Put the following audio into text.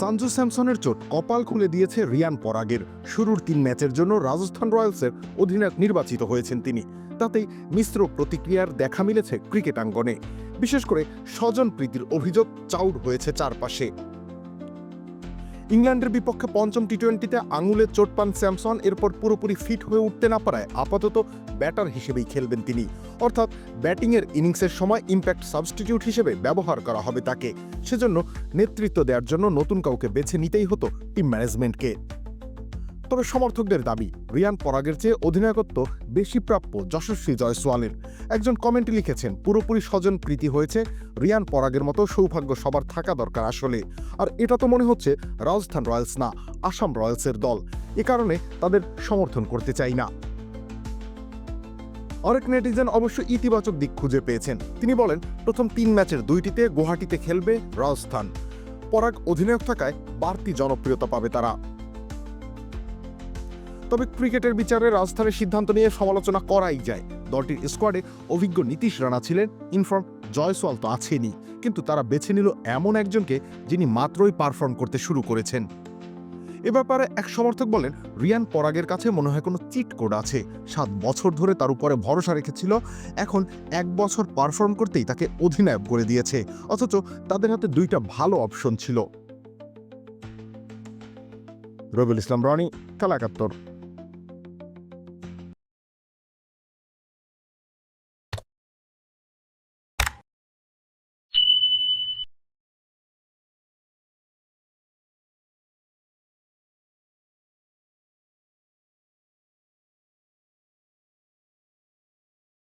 সঞ্জু স্যামসনের চোট কপাল খুলে দিয়েছে রিয়ান পরাগের। শুরুর তিন ম্যাচের জন্য রাজস্থান রয়্যালসের অধিনায়ক নির্বাচিত হয়েছেন তিনি। তাতেই মিশ্র প্রতিক্রিয়ার দেখা মিলেছে ক্রিকেটাঙ্গনে। বিশেষ করে স্বজন প্রীতির অভিযোগ চাউড হয়েছে চারপাশে। ইংল্যান্ডের বিপক্ষে পঞ্চম টি টোয়েন্টিতে আঙুলের চোট পান স্যামসন, এরপর পুরোপুরি ফিট হয়ে উঠতে না পারায় আপাতত ব্যাটার হিসেবেই খেলবেন তিনি। অর্থাৎ ব্যাটিংয়ের ইনিংসের সময় ইম্প্যাক্ট সাবস্টিটিউট হিসেবে ব্যবহার করা হবে তাকে। সেজন্য নেতৃত্ব দেওয়ার জন্য নতুন কাউকে বেছে নিতেই হতো টিম ম্যানেজমেন্টকে। তবে সমর্থকদের দাবি, রিয়ান পরাগের চেয়ে অধিনায়কত্ব বেশি প্রাপ্য যশস্বী জয়সওয়ালের। একজন কমেন্টে লিখেছেন, পুরোপুরি স্বজন প্রীতি হয়েছে, রিয়ান পরাগের মতো সৌভাগ্য সবার থাকা দরকার আসলে। আর এটা তো মনে হচ্ছে রাজস্থান রয়্যালস না, আসাম রয়্যালসের দল। এ কারণে তাদের সমর্থন করতে চাই না। অনেক নেটিজেন অবশ্য ইতিবাচক দিক খুঁজে পেয়েছেন। তিনি বলেন, প্রথম তিন ম্যাচের দুইটিতে গুয়াহাটিতে খেলবে রাজস্থান। পরাগ অধিনায়ক থাকায় বাড়তি জনপ্রিয়তা পাবে তারা। তবে ক্রিকেটের বিচারে রাজস্থানের সিদ্ধান্ত নিয়ে সমালোচনা করাই যায়। দলটির স্কোয়াডে অভিজ্ঞ নীতিশ রানা ছিলেন, ইনফর্ম জয়সওয়াল তো আছেনই। কিন্তু তারা বেছে নিল এমন একজনকে যিনি মাত্রই পারফর্ম করতে শুরু করেছেন। এ ব্যাপারে এক সমর্থক বলেন, রিয়ান পরাগের কাছে মনে হয় কোনো চিট কোড আছে। সাত বছর ধরে তার উপরে ভরসা রেখেছিল, এখন এক বছর পারফর্ম করতেই তাকে অধিনায়ক করে দিয়েছে। অথচ তাদের হাতে দুইটা ভালো অপশন ছিল। রবিউল ইসলাম, রনি খেলা একাত্তর।